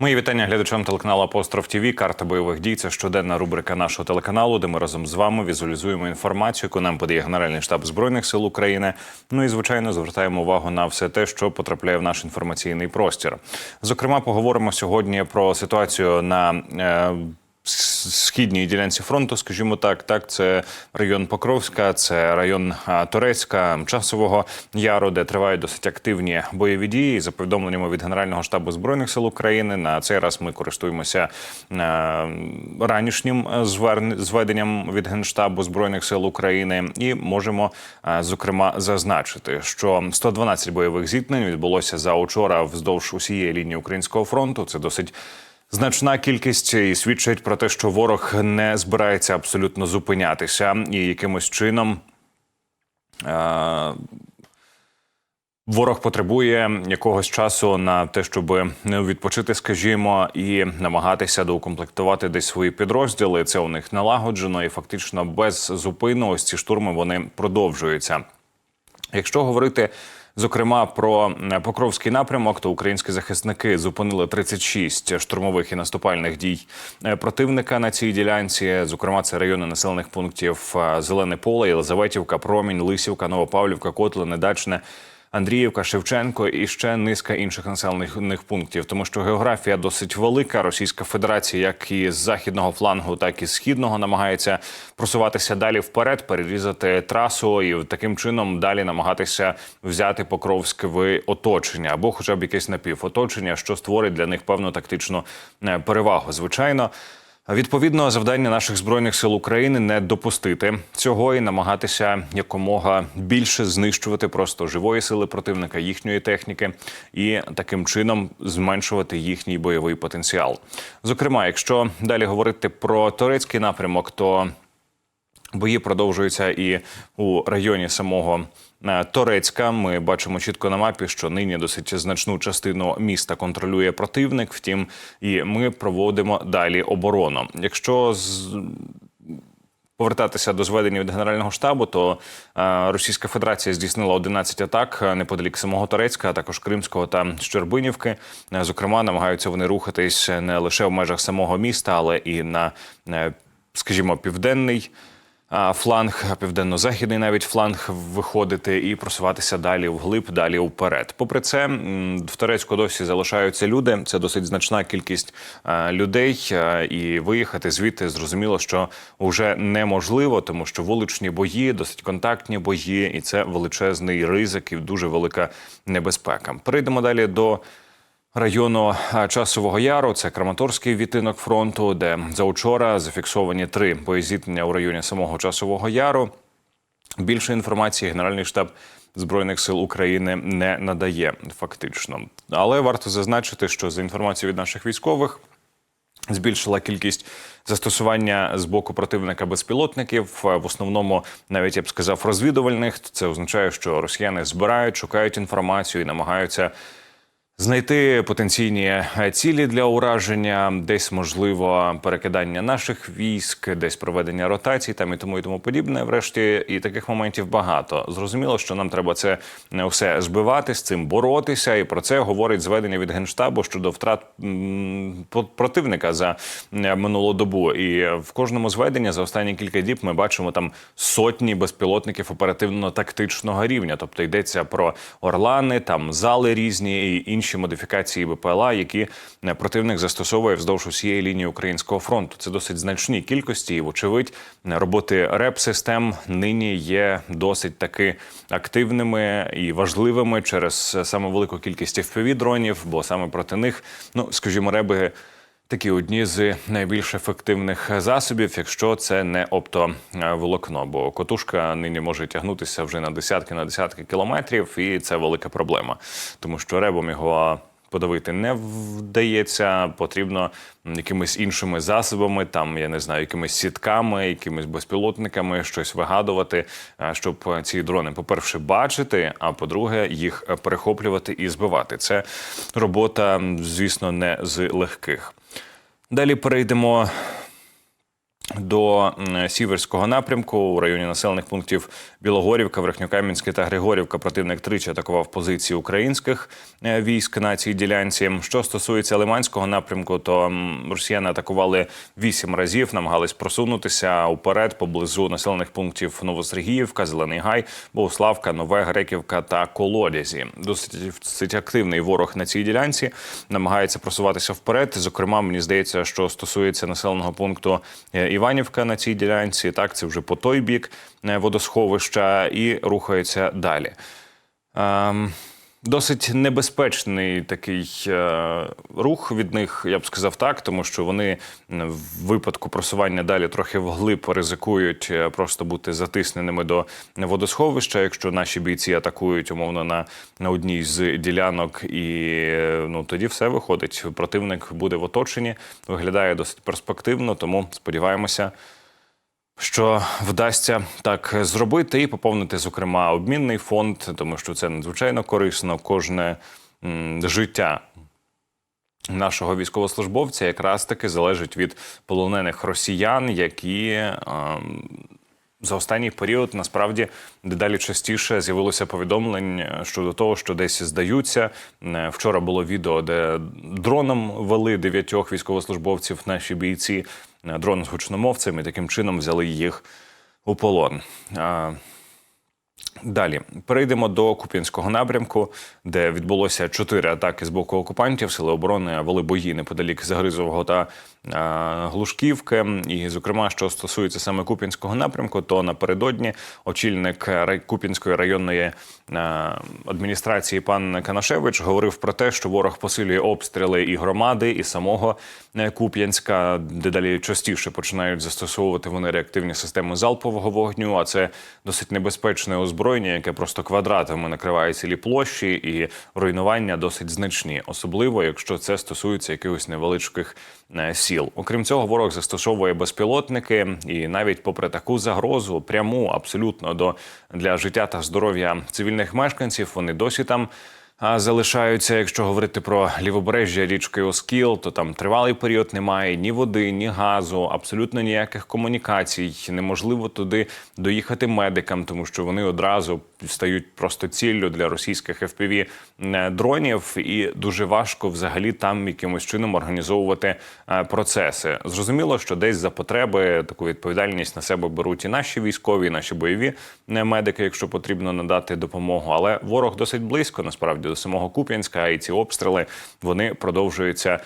Мої вітання глядачам телеканалу Апостроф ТВ. Карта бойових дій. Це щоденна рубрика нашого телеканалу, де ми разом з вами візуалізуємо інформацію, яку нам подає Генеральний штаб збройних сил України. Ну і звичайно звертаємо увагу на все те, що потрапляє в наш інформаційний простір. Зокрема, поговоримо сьогодні про ситуацію на е, східній ділянці фронту, скажімо так, так це район Покровська, це район Турецька, Часового Яру, де тривають досить активні бойові дії. За повідомленнями від Генерального штабу збройних сил України, на цей раз ми користуємося ранішнім е, зведенням від Генштабу збройних сил України, і можемо зокрема зазначити, що 112 бойових зіткнень відбулося за учора вздовж усієї лінії українського фронту. Це досить. Значна кількість і свідчить про те, що ворог не збирається абсолютно зупинятися і якимось чином. Е- Ворог потребує якогось часу на те, щоб відпочити, скажімо, і намагатися доукомплектувати десь свої підрозділи. Це у них налагоджено, і фактично без зупину ось ці штурми вони продовжуються. Якщо говорити зокрема про Покровський напрямок, то українські захисники зупинили 36 штурмових і наступальних дій е, противника на цій ділянці. Зокрема, це райони населених пунктів е, Зелене Поле, Єлизаветівка, Промінь, Лисівка, Новопавлівка, Котлине, Дачне. Андріївка, Шевченко і ще низка інших населених пунктів, тому що географія досить велика. Російська Федерація, як і з західного флангу, так і з східного, намагається просуватися далі вперед, перерізати трасу і таким чином далі намагатися взяти Покровськ оточення або, хоча б якесь напівоточення, що створить для них певну тактичну е, перевагу. Звичайно. Відповідно, завдання наших збройних сил України не допустити цього і намагатися якомога більше знищувати просто живої сили противника, їхньої техніки, і таким чином зменшувати їхній бойовий потенціал. Зокрема, якщо далі говорити про турецький напрямок, то Бої продовжуються і у районі самого е, Торецька. Ми бачимо чітко на мапі, що нині досить значну частину міста контролює противник. Втім, і ми проводимо далі оборону. Якщо з повертатися до зведення від генерального штабу, то е, Російська Федерація здійснила 11 атак е, неподалік самого Торецька, а також Кримського та Щербинівки. Зокрема, намагаються вони рухатись не лише в межах самого міста, але і на, скажімо, південний. Фланг, південно-західний навіть фланг виходити і просуватися далі вглиб, далі вперед. Попри це, в Турецьку досі залишаються люди. Це досить значна кількість людей, і виїхати звідти зрозуміло, що вже неможливо, тому що вуличні бої, досить контактні бої, і це величезний ризик і дуже велика небезпека. Перейдемо далі до району Часового Яру. Це Краматорський відтинок фронту, де заучора зафіксовані три боєзіткнення у районі самого Часового Яру. Більше інформації Генеральний штаб збройних сил України не надає фактично. Але варто зазначити, що за інформацією від наших військових. Збільшила кількість застосування з боку противника безпілотників, в основному, навіть я б сказав, розвідувальних. Це означає, що росіяни збирають, шукають інформацію і намагаються знайти потенційні е, цілі для ураження, десь можливо перекидання наших військ, десь проведення ротацій, там і тому і тому подібне. Врешті, і таких моментів багато. Зрозуміло, що нам треба це не все збивати, з цим боротися, і про це говорить зведення від генштабу щодо втрат противника за е, минулу добу. І в кожному зведенні за останні кілька діб ми бачимо там сотні безпілотників оперативно-тактичного рівня. Тобто йдеться про орлани, там зали різні і інші модифікації БПЛА, які е, противник застосовує вздовж усієї лінії українського фронту. Це досить значні кількості, і вочевидь, роботи реп-систем нині є досить таки активними і важливими через е, саме велику кількість fpv дронів, бо саме проти них, ну скажімо, реби. Такі одні з найбільш ефективних засобів, якщо це не оптоволокно, бо котушка нині може тягнутися вже на десятки на десятки кілометрів, і це велика проблема, тому що ребом його подавити не вдається. Потрібно якимись іншими засобами, там я не знаю, якимись сітками, якимись безпілотниками щось вигадувати, е, щоб ці дрони, по-перше, бачити, а по-друге, їх перехоплювати і збивати. Це робота, звісно, не з легких. Далі перейдемо до Сіверського напрямку у районі населених пунктів Білогорівка, Верхньокам'янське та Григорівка противник тричі атакував позиції українських е, військ на цій ділянці. Що стосується Лиманського напрямку, то росіяни атакували вісім разів, намагались просунутися уперед поблизу населених пунктів Новосергіївка, Зелений Гай, Богуславка, Нове Греківка та Колодязі. Досить активний ворог на цій ділянці намагається просуватися вперед. Зокрема, мені здається, що стосується населеного пункту е, Іванівка на цій ділянці. Так, це вже по той бік е, водосховища і рухається далі. Ем, Досить небезпечний такий е, рух від них, я б сказав так, тому що вони в випадку просування далі трохи вглиб ризикують е, просто бути затисненими до водосховища, якщо наші бійці атакують умовно на, на одній з ділянок, і е, ну тоді все виходить. Противник буде в оточенні, виглядає досить перспективно, тому сподіваємося що вдасться так зробити і поповнити, зокрема, обмінний фонд, тому що це надзвичайно корисно. Кожне м, життя нашого військовослужбовця якраз таки залежить від полонених росіян, які. ем, за останній період насправді дедалі частіше з'явилося повідомлень щодо того, що десь здаються. Е, Вчора було відео, де дроном вели дев'ятьох військовослужбовців наші бійці. Дрон з гучномовцем таким чином взяли їх у полон. Далі перейдемо до Куп'янського напрямку, де відбулося чотири атаки з боку окупантів. Сили оборони вели бої неподалік Загризового та е, Глушківки. І, зокрема, що стосується саме Куп'янського напрямку, то напередодні очільник Куп'янської районної е, адміністрації пан Канашевич говорив про те, що ворог посилює обстріли і громади, і самого е, Куп'янська, дедалі частіше починають застосовувати вони реактивні системи залпового вогню. А це досить небезпечне озброєння, яке просто квадратами накриває цілі площі, і руйнування досить значні, особливо якщо це стосується якихось невеличких е, сіл. Окрім цього, ворог застосовує безпілотники, і навіть попри таку загрозу, пряму абсолютно до для життя та здоров'я цивільних мешканців, вони досі там. А залишаються, якщо говорити про лівобережжя річки Оскіл, то там тривалий період немає ні води, ні газу, абсолютно ніяких комунікацій. Неможливо туди доїхати медикам, тому що вони одразу стають просто ціллю для російських fpv дронів, і дуже важко взагалі там якимось чином організовувати е, процеси. Зрозуміло, що десь за потреби таку відповідальність на себе беруть і наші військові, і наші бойові е, медики, якщо потрібно надати допомогу. Але ворог досить близько насправді до самого Куп'янська, і ці обстріли вони продовжуються.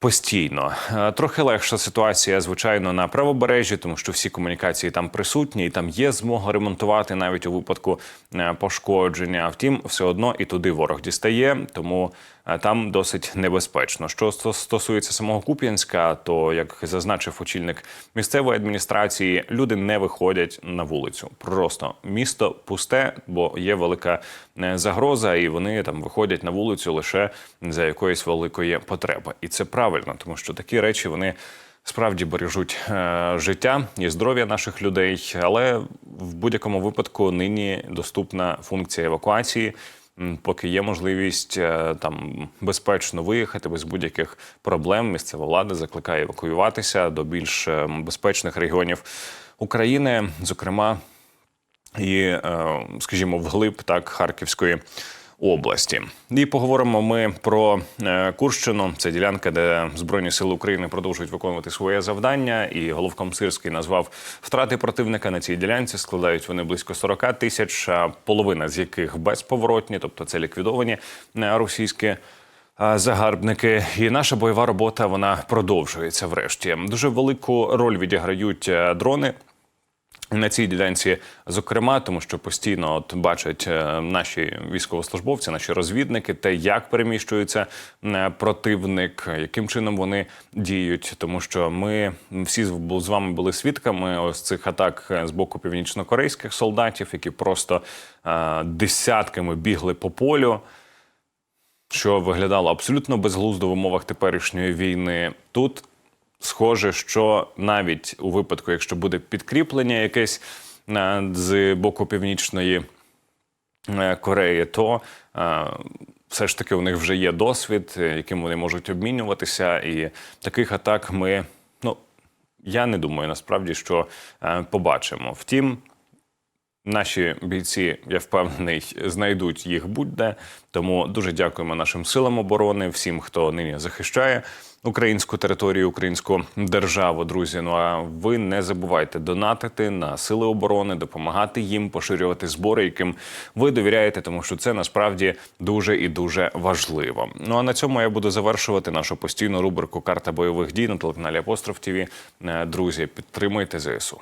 Постійно Е, трохи легша ситуація, звичайно, на правобережжі, тому що всі комунікації там присутні, і там є змога ремонтувати навіть у випадку е, пошкодження. Втім, все одно і туди ворог дістає, тому там досить небезпечно. Що стосується самого Куп'янська, то як зазначив очільник місцевої адміністрації, люди не виходять на вулицю. Просто місто пусте, бо є велика е, загроза, і вони там виходять на вулицю лише за якоїсь великої потреби. І це правильно, тому що такі речі вони. Справді бережуть е, життя і здоров'я наших людей, але в будь-якому випадку нині доступна функція евакуації. Поки є можливість е, там безпечно виїхати без будь-яких проблем, місцева влада закликає евакуюватися до більш е, безпечних регіонів України, зокрема і, е, скажімо, вглиб так Харківської області. І поговоримо ми про е, Курщину. Це ділянка, де Збройні сили України продовжують виконувати своє завдання. І головком Сирський назвав втрати противника на цій ділянці. Складають вони близько 40 тисяч, половина з яких безповоротні, тобто це ліквідовані е, російські. Загарбники, і наша бойова робота вона продовжується. Врешті дуже велику роль відіграють е, дрони на цій ділянці, зокрема, тому що постійно от бачать е, наші військовослужбовці, наші розвідники, те, як переміщується е, противник, яким чином вони діють, тому що ми всі з вами були свідками ось цих атак е, з боку північнокорейських солдатів, які просто десятками бігли по полю що виглядало абсолютно безглуздо в умовах теперішньої війни. Тут схоже, що навіть у випадку, якщо буде підкріплення якесь е, з боку північної е, Кореї, то е, все ж таки у них вже є досвід, яким вони можуть обмінюватися, і таких атак ми ну. я не думаю насправді, що побачимо. Втім, Наші бійці, я впевнений, знайдуть їх будь-де. Тому дуже дякуємо нашим силам оборони, всім, хто нині захищає українську територію, українську державу. Друзі. Ну а ви не забувайте донатити на сили оборони, допомагати їм, поширювати збори, яким ви довіряєте, тому що це насправді дуже і дуже важливо. Ну а на цьому я буду завершувати нашу постійну рубрику Карта бойових дій на телеканалі Апостроф ТВ. Друзі, підтримуйте ЗСУ.